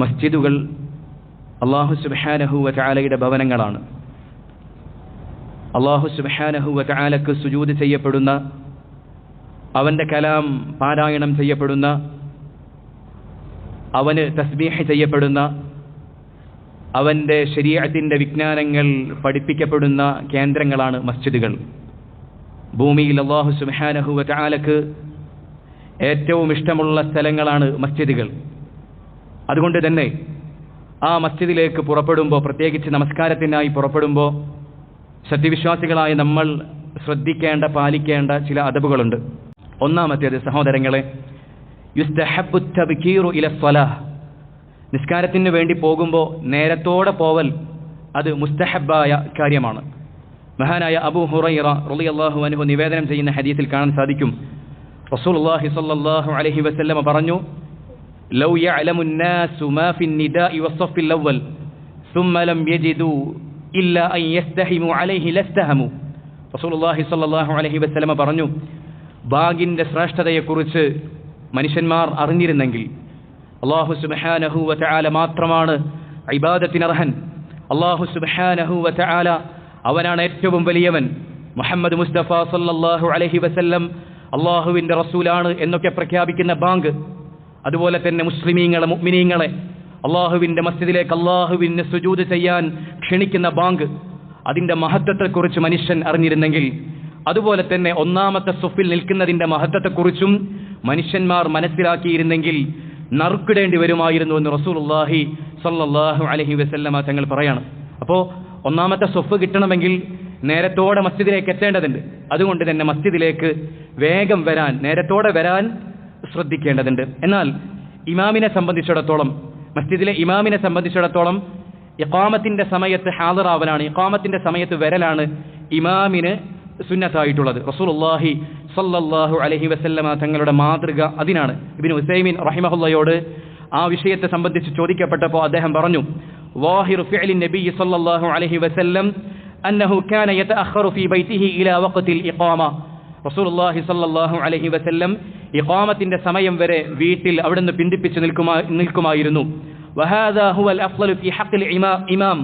മസ്ജിദുകൾ അള്ളാഹു സുബാനഹുവ ചാലയുടെ ഭവനങ്ങളാണ്. അള്ളാഹു സുബാനഹുവ ചാലക്ക് സുജൂത് ചെയ്യപ്പെടുന്ന അവന്റെ കലാം പാരായണം ചെയ്യപ്പെടുന്ന അവന് തസ്ബീഹ് ചെയ്യപ്പെടുന്ന അവന്റെ ശരീരത്തിന്റെ വിജ്ഞാനങ്ങൾ പഠിപ്പിക്കപ്പെടുന്ന കേന്ദ്രങ്ങളാണ് മസ്ജിദുകൾ. ഭൂമിയിൽ അള്ളാഹു സുബാനഹുവ ചാലക്ക് ഏറ്റവും ഇഷ്ടമുള്ള സ്ഥലങ്ങളാണ് മസ്ജിദുകൾ. അതുകൊണ്ട് തന്നെ ആ മസ്ജിദിലേക്ക് പുറപ്പെടുമ്പോൾ പ്രത്യേകിച്ച് നമസ്കാരത്തിനായി പുറപ്പെടുമ്പോൾ സത്യവിശ്വാസികളായ നമ്മൾ ശ്രദ്ധിക്കേണ്ട പാലിക്കേണ്ട ചില അതബുകളുണ്ട് ഒന്നാമത്തേത് സഹോദരങ്ങളെ നിസ്കാരത്തിന് വേണ്ടി പോകുമ്പോൾ നേരത്തോടെ പോവൽ അത് മുസ്തഹബായ കാര്യമാണ്. മഹാനായ അബു ഹുറൈറ റളിയല്ലാഹു അൻഹു നിവേദനം ചെയ്യുന്ന ഹദീസിൽ കാണാൻ സാധിക്കും. റസൂൽ അള്ളാഹി സ്വല്ലല്ലാഹു അലഹി വസ്ല്ലമ പറഞ്ഞു ലൗ യഅലമു الناس ما في النداء والصف الأول ثم لم يجدوا إلا أن يستهموا عليه لاستهموا റസൂലുള്ളാഹി സ്വല്ലല്ലാഹു അലൈഹി വസല്ലമ പറഞ്ഞു ബാഗിന്റെ ശ്രേഷ്ഠതയെക്കുറിച്ച് മനുഷ്യന്മാർ അറിഞ്ഞിരുന്നെങ്കിൽ അള്ളാഹു സുബ്ഹാനഹു വതആല മാത്രമാണ് ഇബാദത്തിനർഹൻ അള്ളാഹു സുബ്ഹാനഹു വതആല അവനാണ് ഏറ്റവും വലിയവൻ മുഹമ്മദ് മുസ്തഫ സല്ലല്ലാഹു അലൈഹി വസല്ലം അള്ളാഹുവിന്റെ റസൂലാണ് എന്നൊക്കെ പ്രഖ്യാപിക്കുന്ന ബാങ്ക് അതുപോലെ തന്നെ മുസ്ലിമീങ്ങളെ മുഗ്മിനീങ്ങളെ അള്ളാഹുവിന്റെ മസ്ജിദിലേക്ക് അള്ളാഹുവിന് സുജൂത് ചെയ്യാൻ ക്ഷണിക്കുന്ന ബാങ്ക് അതിന്റെ മഹത്വത്തെക്കുറിച്ച് മനുഷ്യൻ അറിഞ്ഞിരുന്നെങ്കിൽ അതുപോലെ തന്നെ ഒന്നാമത്തെ സുഫിൽ നിൽക്കുന്നതിന്റെ മഹത്വത്തെക്കുറിച്ചും മനുഷ്യന്മാർ മനസ്സിലാക്കിയിരുന്നെങ്കിൽ നറുക്കിടേണ്ടി വരുമായിരുന്നു എന്ന് റസൂലുള്ളാഹി സല്ലാഹു അലഹി വസല്ലമ തങ്ങൾ പറയാണ്. അപ്പോൾ ഒന്നാമത്തെ സ്വപ്പ് കിട്ടണമെങ്കിൽ നേരത്തോടെ മസ്ജിദിലേക്ക് എത്തേണ്ടതുണ്ട്. അതുകൊണ്ട് തന്നെ മസ്ജിദിലേക്ക് വേഗം വരാൻ നേരത്തോടെ വരാൻ ശ്രദ്ധിക്കേണ്ടതുണ്ട്. എന്നാൽ ഇമാമിനെ സംബന്ധിച്ചിടത്തോളം മസ്ജിദിലെ ഇമാമിനെ സംബന്ധിച്ചിടത്തോളം ഇഖാമത്തിന്റെ സമയത്ത് ഹാദറാവലാണ് ഇഖാമത്തിന്റെ സമയത്ത് വരലാണ് ഇമാമിന് സുന്നത്തായിട്ടുള്ളത്. റസൂലുള്ളാഹി സല്ലല്ലാഹു അലഹി വസല്ലമ തങ്ങളുടെ മാതൃക അതിനാണ്. ഇബിൻ ഹുസൈമിൻ റഹിമഹുല്ലയോട് ആ വിഷയത്തെ സംബന്ധിച്ച് ചോദിക്കപ്പെട്ടപ്പോൾ അദ്ദേഹം പറഞ്ഞു വാഹിറു ഫിഅലി സല്ലല്ലാഹു അലൈഹി വസല്ലം അന്നഹു കാന ഫീ ഇലാ ഇഖാമ. റസൂലുള്ളാഹി അലൈഹി വസല്ലം ഇഖാമത്തിന്റെ സമയം വരെ വീട്ടിൽ അവിടുന്ന് പിന്തിപ്പിച്ച് നിൽക്കുമാ നിൽക്കുമായിരുന്നു. ഇമാം ഇമാം.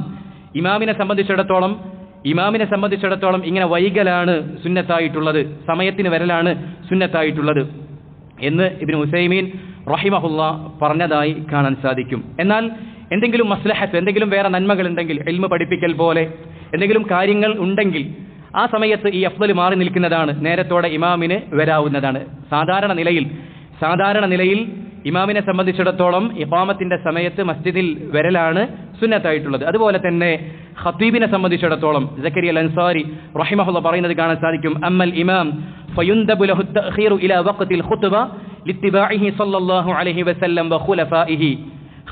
ഇമാമിനെ സംബന്ധിച്ചിടത്തോളം ഇമാമിനെ സംബന്ധിച്ചിടത്തോളം ഇങ്ങനെ വൈകലാണ് സുന്നത്തായിട്ടുള്ളത്. സമയത്തിന് വരലാണ് സുന്നത്തായിട്ടുള്ളത്. എന്ന് ഇബ്നു ഹുസൈമീൻ റഹിമഹുല്ല പറഞ്ഞതായി കാണാൻ സാധിക്കും. എന്നാൽ എന്തെങ്കിലും മസ്ലഹത്ത് എന്തെങ്കിലും വേറെ നന്മകൾ ഉണ്ടെങ്കിൽ എൽമ പഠിപ്പിക്കൽ പോലെ എന്തെങ്കിലും കാര്യങ്ങൾ ഉണ്ടെങ്കിൽ ആ സമയത്ത് ഈ അഫ്ദൽ മാറി നിൽക്കുന്നതാണ് നേരത്തോടെ ഇമാമിന് വരാവുന്നതാണ്. സാധാരണ നിലയിൽ സാധാരണ നിലയിൽ ഇമാമിനെ സംബന്ധിച്ചിടത്തോളം ഇഖാമത്തിന്റെ സമയത്ത് മസ്ജിദിൽ വരലാണ് സുന്നത്തായിട്ടുള്ളത്. അതുപോലെ തന്നെ ഖത്തീബിനെ സംബന്ധിച്ചിടത്തോളം ജക്കരി അൽ അൻസാരി റഹിമഹുല്ല പറയുന്നത് കാണാൻ സാധിക്കും അമ്മൽ ഇമാം വഖുലഫാഇഹി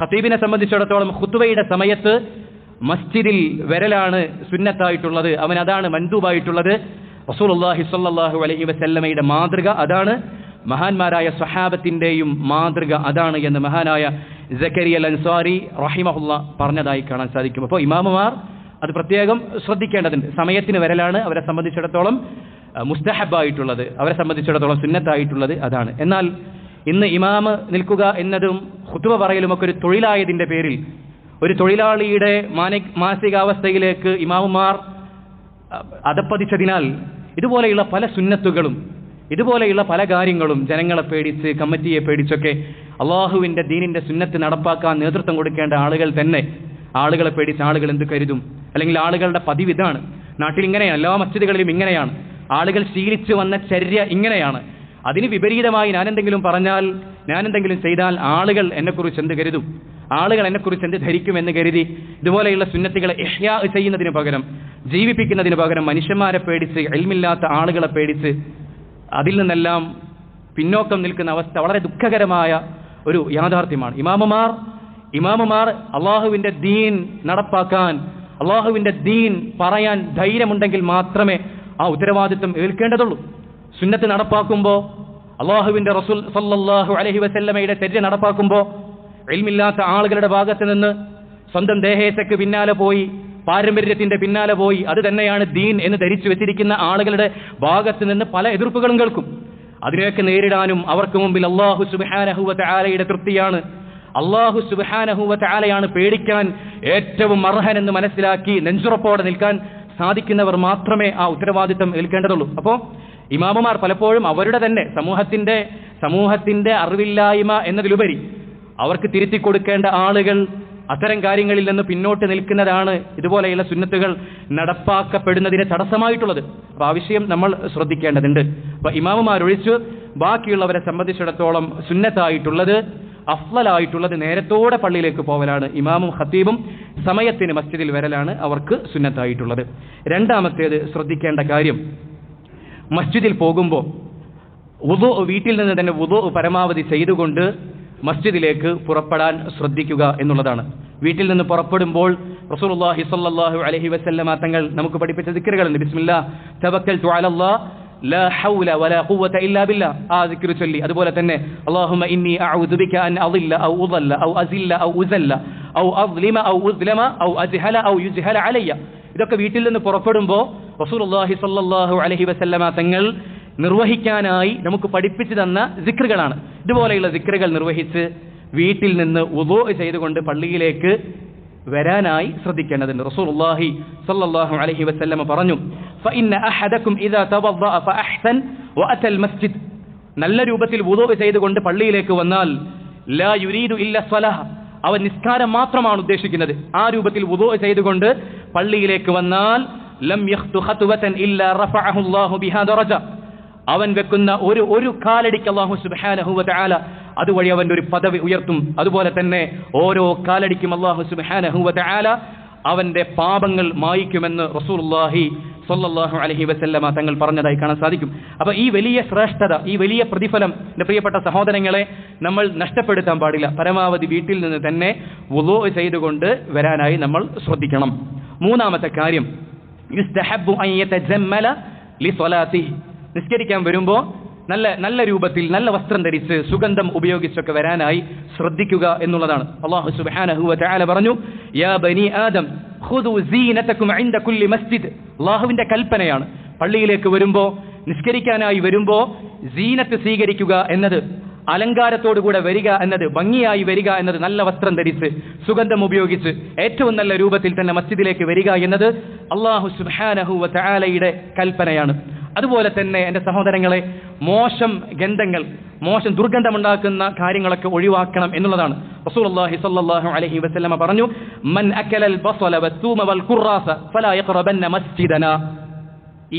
ഖത്തീബിനെ സംബന്ധിച്ചിടത്തോളം ഖുത്ബയുടെ സമയത്ത് മസ്ജിദിൽ വരലാണ് സുന്നത്തായിട്ടുള്ളത് അവൻ അതാണ് മൻദൂബായിട്ടുള്ളത്. റസൂലുള്ളാഹി സ്വല്ലല്ലാഹു അലൈഹി വസല്ലമയുടെ മാതൃക അതാണ്. മഹാന്മാരായ സ്വഹാബത്തിന്റെയും മാതൃക അതാണ് എന്ന് മഹാനായ ജക്കരിയ അൽ അൻസാരി റഹിമഹുല്ല പറഞ്ഞതായി കാണാൻ സാധിക്കും. അപ്പോൾ ഇമാമുമാർ അത് പ്രത്യേകം ശ്രദ്ധിക്കേണ്ടതുണ്ട്. സമയത്തിന് വരലാണ് അവരെ സംബന്ധിച്ചിടത്തോളം മുസ്തഹബായിട്ടുള്ളത് അവരെ സംബന്ധിച്ചിടത്തോളം സുന്നത്തായിട്ടുള്ളത് അതാണ്. എന്നാൽ ഇന്ന് ഇമാമ് നിൽക്കുക എന്നതും ഹുത്തുവ പറയലുമൊക്കെ ഒരു തൊഴിലായതിന്റെ പേരിൽ ഒരു തൊഴിലാളിയുടെ മാന മാനസികാവസ്ഥയിലേക്ക് ഇമാമുമാർ അതപ്പതിച്ചതിനാൽ ഇതുപോലെയുള്ള പല സുന്നത്തുകളും ഇതുപോലെയുള്ള പല കാര്യങ്ങളും ജനങ്ങളെ പേടിച്ച് കമ്മിറ്റിയെ പേടിച്ചൊക്കെ അള്ളാഹുവിന്റെ ദീനിന്റെ സുന്നത്ത് നടപ്പാക്കാൻ നേതൃത്വം കൊടുക്കേണ്ട ആളുകൾ തന്നെ. ആളുകളെ പേടിച്ച് ആളുകൾ എന്ത് കരുതും? അല്ലെങ്കിൽ ആളുകളുടെ പതിവ് ഇതാണ്. നാട്ടിൽ ഇങ്ങനെയാണ്. എല്ലാ മസ്ജിദുകളിലും ഇങ്ങനെയാണ്. ആളുകൾ ശീലിച്ചു വന്ന ചര്യ ഇങ്ങനെയാണ്. അതിന് വിപരീതമായി ഞാനെന്തെങ്കിലും പറഞ്ഞാൽ ഞാനെന്തെങ്കിലും ചെയ്താൽ ആളുകൾ എന്നെക്കുറിച്ച് എന്ത് കരുതും? ആളുകൾ എന്നെക്കുറിച്ച് എന്ത് ധരിക്കുമെന്ന് കരുതി ഇതുപോലെയുള്ള സുന്നത്തികളെ ഇഷ്യാ ചെയ്യുന്നതിന് പകരം ജീവിപ്പിക്കുന്നതിന് പകരം മനുഷ്യന്മാരെ പേടിച്ച് എൽമില്ലാത്ത ആളുകളെ പേടിച്ച് അതിൽ നിന്നെല്ലാം പിന്നോക്കം നിൽക്കുന്ന അവസ്ഥ വളരെ ദുഃഖകരമായ ഒരു യാഥാർത്ഥ്യമാണ്. ഇമാമുമാർ ഇമാമുമാർ അള്ളാഹുവിന്റെ ദീൻ നടപ്പാക്കാൻ അള്ളാഹുവിന്റെ ദീൻ പറയാൻ ധൈര്യമുണ്ടെങ്കിൽ മാത്രമേ ആ ഉത്തരവാദിത്വം ഏൽക്കേണ്ടതുള്ളൂ. സുന്നത്ത് നടപ്പാക്കുമ്പോൾ അള്ളാഹുവിന്റെ റസൂൽ സല്ലാഹു അലഹി വസല്ലമയുടെ ചര്യ നടപ്പാക്കുമ്പോൾ എൽമില്ലാത്ത ആളുകളുടെ ഭാഗത്ത് നിന്ന് സ്വന്തം ദേഹേശയ്ക്ക് പിന്നാലെ പോയി പാരമ്പര്യത്തിന്റെ പിന്നാലെ പോയി അത് തന്നെയാണ് ദീൻ എന്ന് ധരിച്ചു വെച്ചിരിക്കുന്ന ആളുകളുടെ ഭാഗത്ത് നിന്ന് പല എതിർപ്പുകളും കേൾക്കും. അതിനെയൊക്കെ നേരിടാനും അവർക്ക് മുമ്പിൽ അള്ളാഹു സുബാനഹുവ ആലയുടെ തൃപ്തിയാണ്. അള്ളാഹു സുബാനഹുവ ആലയാണ് പേടിക്കാൻ ഏറ്റവും അർഹനെന്ന് മനസ്സിലാക്കി നെഞ്ചുറപ്പോടെ നിൽക്കാൻ സാധിക്കുന്നവർ മാത്രമേ ആ ഉത്തരവാദിത്തം ഏൽക്കേണ്ടതുള്ളൂ. അപ്പോൾ ഇമാമുമാർ പലപ്പോഴും അവരുടെ തന്നെ സമൂഹത്തിന്റെ സമൂഹത്തിന്റെ അറിവില്ലായ്മ എന്നതിലുപരി അവർക്ക് തിരുത്തി കൊടുക്കേണ്ട ആളുകൾ അത്തരം കാര്യങ്ങളിൽ നിന്ന് പിന്നോട്ട് നിൽക്കുന്നതാണ് ഇതുപോലെയുള്ള സുന്നത്തുകൾ നടപ്പാക്കപ്പെടുന്നതിന് തടസ്സമായിട്ടുള്ളത്. അപ്പോൾ ആ വിഷയം നമ്മൾ ശ്രദ്ധിക്കേണ്ടതുണ്ട്. അപ്പോൾ ഇമാമുമാരൊഴിച്ച് ബാക്കിയുള്ളവരെ സംബന്ധിച്ചിടത്തോളം സുന്നത്തായിട്ടുള്ളത് അഫ്ലലായിട്ടുള്ളത് നേരത്തോടെ പള്ളിയിലേക്ക് പോവലാണ് ഇമാമും ഖത്തീബും സമയത്തിന് മസ്ജിദിൽ വരലാണ് അവർക്ക് സുന്നത്തായിട്ടുള്ളത്. രണ്ടാമത്തേത് ശ്രദ്ധിക്കേണ്ട കാര്യം മസ്ജിദിൽ പോകുമ്പോൾ വുതു വീട്ടിൽ നിന്ന് തന്നെ വുതു പരമാവധി ചെയ്തുകൊണ്ട് മസ്ജിദിലേക്ക് പുറപ്പെടാൻ ശ്രദ്ധിക്കുക എന്നുള്ളതാണ്. വീട്ടിൽ നിന്ന് പുറപ്പെടുമ്പോൾ റസൂലുള്ളാഹി സ്വല്ലല്ലാഹു അലൈഹി വസല്ലമ തങ്ങൾ നമുക്ക് പഠിപ്പിച്ച ദിക്കറുകളുണ്ട് ബിസ്മില്ലാ തവക്കൽതു അലല്ലാ ലാ ഹൗല വലാ ഖുവത ഇല്ലാ ബില്ലാ ആ ദിക്ർ ചൊല്ലി. അതുപോലെ തന്നെ അല്ലാഹുമ്മ ഇന്നി അഊദു ബിക അൻ അദില്ല ഔ ഉദല്ല ഔ അസില്ല ഔ ഉസല്ല ഔ അസ്ലിമ ഔ ഉസ്ലമ ഔ അജ്ഹല ഔ യുജ്ഹല അലയ്യ. ഇതൊക്കെ വീട്ടിൽ നിന്ന് പുറപ്പെടുമ്പോൾ റസൂലുള്ളാഹി സ്വല്ലല്ലാഹു അലൈഹി വസല്ലമ തങ്ങൾ നിർവഹിക്കാനായി നമുക്ക് പഠിപ്പിച്ചു തന്ന സിക്രുകളാണ്. ഇതുപോലെയുള്ള സിക്രുകൾ നിർവഹിച്ച് വീട്ടിൽ നിന്ന് ഉദോ ചെയ്തുകൊണ്ട് പള്ളിയിലേക്ക് വരാനായി ശ്രദ്ധിക്കേണ്ടതുണ്ട്. റസൂലുള്ളാഹി സ്വല്ലല്ലാഹു അലൈഹി വസല്ലം പറഞ്ഞു ഫഇന്ന അഹദകും ഇദാ തവദ്ദഅ ഫഅഹ്സൻ വഅതൽ മസ്ജിദ്. നല്ല രൂപത്തിൽ വുദൂ ചെയ്തുകൊണ്ട് പള്ളിയിലേക്ക് വന്നാൽ ലാ യുരീദു ഇല്ല സ്വലഹ അവൻ നിസ്കാരം മാത്രമാണ് ഉദ്ദേശിക്കുന്നത്. ആ രൂപത്തിൽ വുദൂ ചെയ്തുകൊണ്ട് പള്ളിയിലേക്ക് വന്നാൽ ലം ഇല്ലാ ബിഹാ അവൻ വെക്കുന്ന ഒരു ഒരു കാലടിക്ക് അള്ളാഹു സുബ്ഹാനഹു വതആല അതുവഴി അവന്റെ ഒരു പദവി ഉയർത്തും. അതുപോലെ തന്നെ ഓരോ കാലടിക്കും അള്ളാഹു സുബ്ഹാനഹു വതആല അവന്റെ പാപങ്ങൾ മായിക്കുമെന്ന് റസൂലുള്ളാഹി സൊല്ലാഹു അലഹി വസല്ലമ തങ്ങൾ പറഞ്ഞതായി കാണാൻ സാധിക്കും. അപ്പോൾ ഈ വലിയ ശ്രേഷ്ഠത ഈ വലിയ പ്രതിഫലം എന്റെ പ്രിയപ്പെട്ട സഹോദരങ്ങളെ നമ്മൾ നഷ്ടപ്പെടുത്താൻ പാടില്ല. പരമാവധി വീട്ടിൽ നിന്ന് തന്നെ വുളൂ ചെയ്തുകൊണ്ട് വരാനായി നമ്മൾ ശ്രദ്ധിക്കണം. മൂന്നാമത്തെ കാര്യം നിസ്കരിക്കാൻ വരുമ്പോൾ നല്ല നല്ല രൂപത്തിൽ നല്ല വസ്ത്രം ധരിച്ച് സുഗന്ധം ഉപയോഗിച്ചൊക്കെ വരാനായി ശ്രദ്ധിക്കുക എന്നുള്ളതാണ്. അള്ളാഹു സുബ്ഹാനഹു വതആല പറഞ്ഞു യാ ബനി ആദം മസ്ജിദ്. അള്ളാഹുവിന്റെ കൽപ്പനയാണ്. പള്ളിയിലേക്ക് വരുമ്പോൾ നിസ്കരിക്കാനായി വരുമ്പോൾ സീനത്ത് സ്വീകരിക്കുക എന്നത് അലങ്കാരത്തോടുകൂടെ വരിക എന്നത് ഭംഗിയായി വരിക എന്നത് നല്ല വസ്ത്രം ധരിച്ച് സുഗന്ധം ഉപയോഗിച്ച് ഏറ്റവും നല്ല രൂപത്തിൽ തന്നെ മസ്ജിദിലേക്ക് വരിക എന്നത് അള്ളാഹു സുബ്ഹാനഹു വതആലയുടെ കൽപ്പനയാണ്. അതുപോലെ തന്നെ എന്റെ സഹോദരങ്ങളെ മോശം ഗന്ധങ്ങൾ മോശം ദുർഗന്ധമുണ്ടാക്കുന്ന കാര്യങ്ങളൊക്കെ ഒഴിവാക്കണം എന്നുള്ളതാണ് റസൂലുള്ളാഹി സ്വല്ലല്ലാഹു അലൈഹി വസല്ലമ പറഞ്ഞു മൻ അക്കലൽ ബസല വത്തൂമ വൽ ഖുറാസ ഫലാ യഖറബന്ന മസ്ജിദന.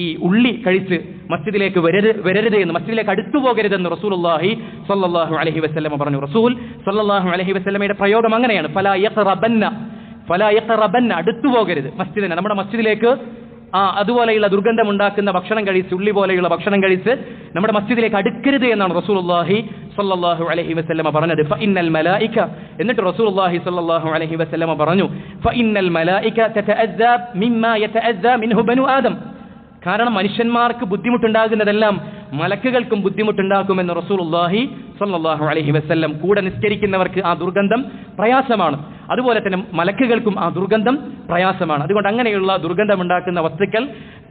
ഈ ഉള്ളി കഴിച്ച് മസ്ജിദിലേക്ക് വരരുത് വരരുത് എന്ന് മസ്ജിദിലേക്ക് അടുത്തു പോകരുതെന്ന് റസൂലുള്ളാഹി സ്വല്ലല്ലാഹു അലൈഹി വസല്ലമ പറഞ്ഞു. റസൂൽ സ്വല്ലല്ലാഹു അലൈഹി വസല്ലമയുടെ പ്രയോഗം അങ്ങനെയാണ്. ഫലാ യഖറബന്ന ഫലാ യഖറബന്ന അടുത്തു പോകരുത് മസ്ജിദിനെ. നമ്മുടെ മസ്ജിദിലേക്ക് ആ അതുപോലെയുള്ള ദുർഗന്ധം ഉണ്ടാക്കുന്ന ഭക്ഷണം കഴിച്ച് ഉള്ളി പോലെയുള്ള ഭക്ഷണം കഴിച്ച് നമ്മുടെ മസ്ജിദിലേക്ക് അടുക്കരുത് എന്നാണ് റസൂലുള്ളാഹി സ്വല്ലല്ലാഹു അലൈഹി വസല്ലമ പറഞ്ഞത്. ഫഇന്നൽ മലായിക. എന്നിട്ട് റസൂലുള്ളാഹി സ്വല്ലല്ലാഹു അലൈഹി വസല്ലമ പറഞ്ഞു ഫഇന്നൽ മലായിക തതഅസ്സാ മിമ്മാ യതഅസ്സാ മിൻഹു ബനു ആദം. കാരണം മനുഷ്യന്മാർക്ക് ബുദ്ധിമുട്ടുണ്ടാകുന്നതെല്ലാം മലക്കുകൾക്കും ബുദ്ധിമുട്ടുണ്ടാക്കുമെന്ന് റസൂലുള്ളാഹി സ്വല്ലല്ലാഹു അലൈഹി വസല്ലം കൂടെ നിസ്കരിക്കുന്നവർക്ക് ആ ദുർഗന്ധം പ്രയാസമാണ്. അതുപോലെ തന്നെ മലക്കുകൾക്കും ആ ദുർഗന്ധം പ്രയാസമാണ്. അതുകൊണ്ട് അങ്ങനെയുള്ള ദുർഗന്ധം ഉണ്ടാക്കുന്ന വസ്തുക്കൾ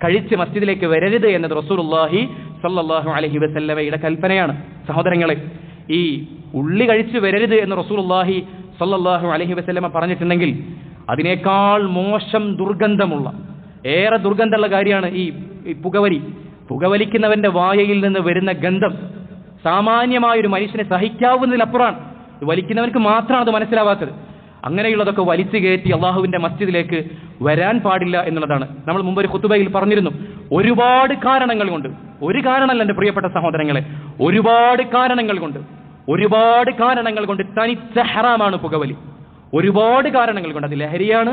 കഴിച്ച് മസ്ജിദിലേക്ക് വരരുത് എന്നത് റസൂലുള്ളാഹി സല്ലാഹു അലഹി വസല്ലമയുടെ കൽപ്പനയാണ്. സഹോദരങ്ങളെ ഈ ഉള്ളി കഴിച്ച് വരരുത് എന്ന് റസൂലുള്ളാഹി സല്ലാഹു അലഹി വസല്ലമ പറഞ്ഞിട്ടുണ്ടെങ്കിൽ അതിനേക്കാൾ മോശം ദുർഗന്ധമുള്ള ഏറെ ദുർഗന്ധമുള്ള കാര്യമാണ് ഈ പുകവലി. പുകവലിക്കുന്നവന്റെ വായയിൽ നിന്ന് വരുന്ന ഗന്ധം സാമാന്യമായ ഒരു മനുഷ്യനെ സഹിക്കാവുന്നതിലപ്പുറമാണ്. വലിക്കുന്നവർക്ക് മാത്രമാണ് അത് മനസ്സിലാവാത്തത്. അങ്ങനെയുള്ളതൊക്കെ വലിച്ചു കയറ്റി അള്ളാഹുവിന്റെ മസ്ജിദിലേക്ക് വരാൻ പാടില്ല എന്നുള്ളതാണ്. നമ്മൾ മുമ്പ് ഒരു കുത്തുബയിൽ പറഞ്ഞിരുന്നു ഒരുപാട് കാരണങ്ങൾ കൊണ്ട് ഒരു കാരണമല്ല എന്റെ പ്രിയപ്പെട്ട സഹോദരങ്ങളെ ഒരുപാട് കാരണങ്ങൾ കൊണ്ട് ഒരുപാട് കാരണങ്ങൾ കൊണ്ട് തനിച്ച ഹറാമാണ് പുകവലി. ഒരുപാട് കാരണങ്ങൾ കൊണ്ട് അത് ലഹരിയാണ്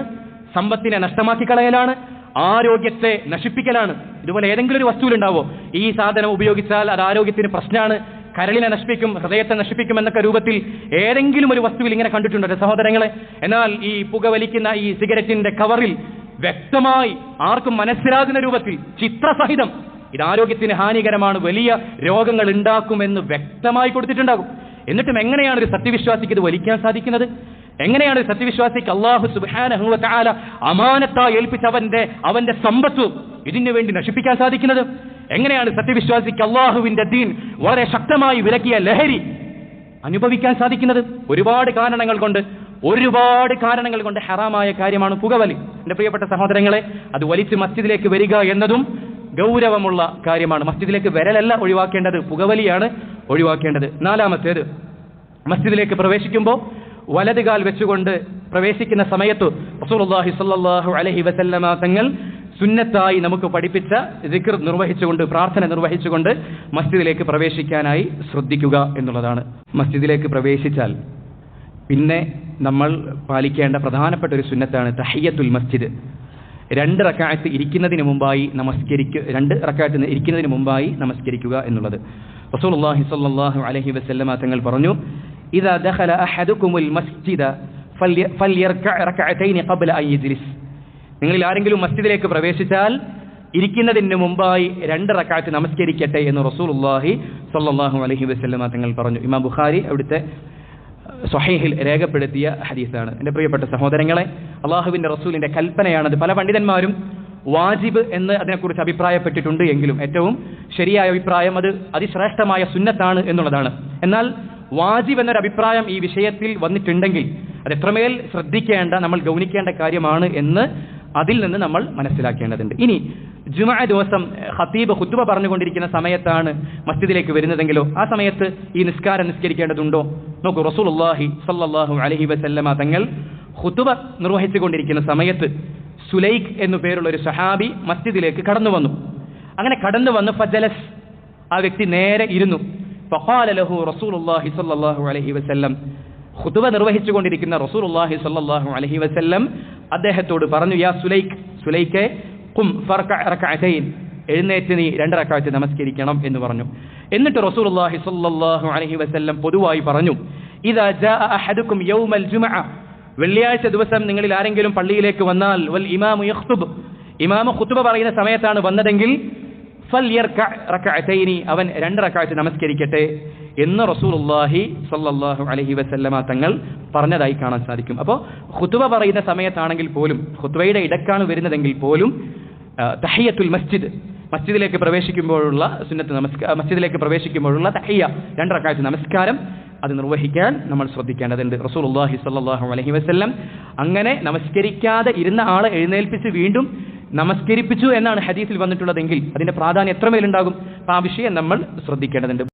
സമ്പത്തിനെ നഷ്ടമാക്കി കളയലാണ് ആരോഗ്യത്തെ നശിപ്പിക്കലാണ്. ഇതുപോലെ ഏതെങ്കിലും ഒരു വസ്തുവിലുണ്ടാവോ ഈ സാധനം ഉപയോഗിച്ചാൽ അത് ആരോഗ്യത്തിന് പ്രശ്നമാണ് കരളിനെ നശിപ്പിക്കും ഹൃദയത്തെ നശിപ്പിക്കും എന്നൊക്കെ രൂപത്തിൽ ഏതെങ്കിലും ഒരു വസ്തുവിൽ ഇങ്ങനെ കണ്ടിട്ടുണ്ടോ സഹോദരങ്ങളെ? എന്നാൽ ഈ പുകവലിക്കുന്ന ഈ സിഗരറ്റിന്റെ കവറിൽ വ്യക്തമായി ആർക്കും മനസ്സിലാകുന്ന രൂപത്തിൽ ചിത്രസഹിതം ഇത് ആരോഗ്യത്തിന് ഹാനികരമാണ് വലിയ രോഗങ്ങൾ ഉണ്ടാക്കുമെന്ന് വ്യക്തമായി കൊടുത്തിട്ടുണ്ടാകും. എന്നിട്ടും എങ്ങനെയാണ് ഒരു സത്യവിശ്വാസിക്ക് ഇത് വലിക്കാൻ സാധിക്കുന്നത്? എങ്ങനെയാണ് ഒരു സത്യവിശ്വാസിക്ക് അള്ളാഹു സുബ്ഹാനഹു വതആല അമാനത്തായി ഏൽപ്പിച്ച അവന്റെ അവന്റെ സമ്പത്ത് ഇതിനു വേണ്ടി നശിപ്പിക്കാൻ സാധിക്കുന്നത്? എങ്ങനെയാണ് സത്യവിശ്വാസിക്ക് അള്ളാഹുവിന്റെ ദീൻ വളരെ ശക്തമായി വിലക്കിയ ലഹരി അനുഭവിക്കാൻ സാധിക്കുന്നത്? ഒരുപാട് കാരണങ്ങൾ കൊണ്ട് ഒരുപാട് കാരണങ്ങൾ കൊണ്ട് ഹറാമായ കാര്യമാണ് പുകവലി. എന്റെ പ്രിയപ്പെട്ട സഹോദരങ്ങളെ അത് വലിച്ച് മസ്ജിദിലേക്ക് വരിക എന്നതും ഗൗരവമുള്ള കാര്യമാണ്. മസ്ജിദിലേക്ക് വരലല്ല ഒഴിവാക്കേണ്ടത് പുകവലിയാണ് ഒഴിവാക്കേണ്ടത്. നാലാമത്തേത് മസ്ജിദിലേക്ക് പ്രവേശിക്കുമ്പോൾ വലതുകാൽ വെച്ചുകൊണ്ട് പ്രവേശിക്കുന്ന സമയത്ത് റസൂലുള്ളാഹി സ്വല്ലല്ലാഹു അലൈഹി വസല്ലമ തങ്ങൾ സുന്നത്തായി നമുക്ക് പഠിപ്പിച്ച ദിക്ർ നിർവഹിച്ചുകൊണ്ട് പ്രാർത്ഥന നിർവഹിച്ചുകൊണ്ട് മസ്ജിദിലേക്ക് പ്രവേശിക്കാനായി ശ്രദ്ധിക്കുക എന്നുള്ളതാണ്. മസ്ജിദിലേക്ക് പ്രവേശിച്ചാൽ പിന്നെ നമ്മൾ പാലിക്കേണ്ട പ്രധാനപ്പെട്ട ഒരു സുന്നത്താണ് തഹയ്യത്തുൽ മസ്ജിദ്. രണ്ട് റക്കായത്ത് ഇരിക്കുന്നതിന് മുമ്പായി നമസ്കരിക്കുക രണ്ട് റക്കായത്ത് ഇരിക്കുന്നതിന് മുമ്പായി നമസ്കരിക്കുക എന്നുള്ളത്. റസൂൽ അള്ളാഹി സ്വല്ലല്ലാഹു അലഹി വസല്ലമ തങ്ങൾ പറഞ്ഞു ഇതാ ദഹല അഹദുക്കുമുൽ മസ്ജിദ ഫല്യ- ഫൽ റകഅതൈനി ഖബ്ല അൻ യജ്ലിസ്. നിങ്ങളിൽ ആരെങ്കിലും മസ്ജിദിലേക്ക് പ്രവേശിച്ചാൽ ഇരിക്കുന്നതിന് മുമ്പായി രണ്ട് റക്കാത്ത് നമസ്കരിക്കട്ടെ എന്ന് റസൂലുള്ളാഹി സ്വല്ലല്ലാഹു അലഹി വസ്ലമ തങ്ങൾ പറഞ്ഞു. ഇമാം ബുഖാരി അവിടുത്തെ സ്വഹേഹിൽ രേഖപ്പെടുത്തിയ ഹദീസാണ്. എന്റെ പ്രിയപ്പെട്ട സഹോദരങ്ങളെ അള്ളാഹുവിന്റെ റസൂലിന്റെ കൽപ്പനയാണത്. പല പണ്ഡിതന്മാരും വാജിബ് എന്ന് അതിനെക്കുറിച്ച് അഭിപ്രായപ്പെട്ടിട്ടുണ്ട് എങ്കിലും ഏറ്റവും ശരിയായ അഭിപ്രായം അത് അതിശ്രേഷ്ഠമായ സുന്നത്താണ് എന്നുള്ളതാണ്. എന്നാൽ വാജിബ് എന്നൊരു അഭിപ്രായം ഈ വിഷയത്തിൽ വന്നിട്ടുണ്ടെങ്കിൽ അത് എത്രമേൽ ശ്രദ്ധിക്കേണ്ട നമ്മൾ ഗൗനിക്കേണ്ട കാര്യമാണ് എന്ന് അതിൽ നിന്ന് നമ്മൾ മനസ്സിലാക്കേണ്ടതുണ്ട്. ഇനി ജുമാ ദിവസം ഹത്തീബ് ഖത്തീബ് പറഞ്ഞുകൊണ്ടിരിക്കുന്ന സമയത്താണ് മസ്ജിദിലേക്ക് വരുന്നതെങ്കിലോ ആ സമയത്ത് ഈ നിസ്കാരം നിസ്കരിക്കേണ്ടതുണ്ടോ? നോക്കൂ റസൂലുള്ളാഹി സല്ലല്ലാഹു അലൈഹി വസല്ലമ തങ്ങൾ ഖുത്തുബ നിർവഹിച്ചുകൊണ്ടിരിക്കുന്ന സമയത്ത് സുലൈഖ് എന്നു പേരുള്ള ഒരു സഹാബി മസ്ജിദിലേക്ക് കടന്നു വന്നു. അങ്ങനെ കടന്നു വന്ന് ഫജലസ് ആ വ്യക്തി നേരെ ഇരുന്നു. ഫഖാല ലഹു റസൂലുള്ളാഹി സ്വല്ലല്ലാഹു അലൈഹി വസല്ലം. ഖുതുബ നിർവഹിച്ചുകൊണ്ടിരിക്കുന്ന റസൂലുള്ളാഹി സ്വല്ലല്ലാഹു അലൈഹി വസല്ലം അദ്ദേഹത്തോട് പറഞ്ഞു യാ സുലൈഖ് സുലൈഖെ കും ഫർക്കൈൻ എഴുന്നേറ്റ് നീ രണ്ടരക്കാഴ്ച നമസ്കരിക്കണം എന്ന് പറഞ്ഞു. എന്നിട്ട് റസൂലുള്ളാഹി സ്വല്ലല്ലാഹു അലൈഹി വസല്ലം പൊതുവായി പറഞ്ഞു ജാഅ അഹദുക്കും യൗമൽ ജുമഅ വെള്ളിയാഴ്ച ദിവസം നിങ്ങളിൽ ആരെങ്കിലും പള്ളിയിലേക്ക് വന്നാൽ വൽ ഇമാമു യഖ്തുബ് ഇമാമു ഖുത്ബ പറയുന്ന സമയത്താണ് വന്നതെങ്കിൽ റക്അതൈനി അവൻ രണ്ട് റക്അത്ത് നമസ്കരിക്കട്ടെ. എന്ന് റസൂലുള്ളാഹി സല്ലാഹു അലഹി വസല്ലമ തങ്ങൾ പറഞ്ഞതായി കാണാൻ സാധിക്കും. അപ്പോൾ ഖുതുബ പറയുന്ന സമയത്താണെങ്കിൽ പോലും ഖുതുബയുടെ ഇടക്കാണ് വരുന്നതെങ്കിൽ പോലും തഹയ്യത്തുൽ മസ്ജിദ് മസ്ജിദിലേക്ക് പ്രവേശിക്കുമ്പോഴുള്ള സുന്നത്ത് നമസ്കാര മസ്ജിദിലേക്ക് പ്രവേശിക്കുമ്പോഴുള്ള തഹയ്യ രണ്ട് റക്അത്ത് നമസ്കാരം അത് നിർവഹിക്കാൻ നമ്മൾ ശ്രദ്ധിക്കേണ്ടതുണ്ട്. റസൂൽ അള്ളാഹി സല്ലാഹു അലഹി വസ്ല്ലം അങ്ങനെ നമസ്കരിക്കാതെ ഇരുന്ന ആളെ എഴുന്നേൽപ്പിച്ച് വീണ്ടും നമസ്കരിപ്പിച്ചു എന്നാണ് ഹദീസിൽ വന്നിട്ടുള്ളതെങ്കിൽ അതിന്റെ പ്രാധാന്യം എത്രമേലുണ്ടാകും ആ വിഷയം നമ്മൾ ശ്രദ്ധിക്കേണ്ടതുണ്ട്.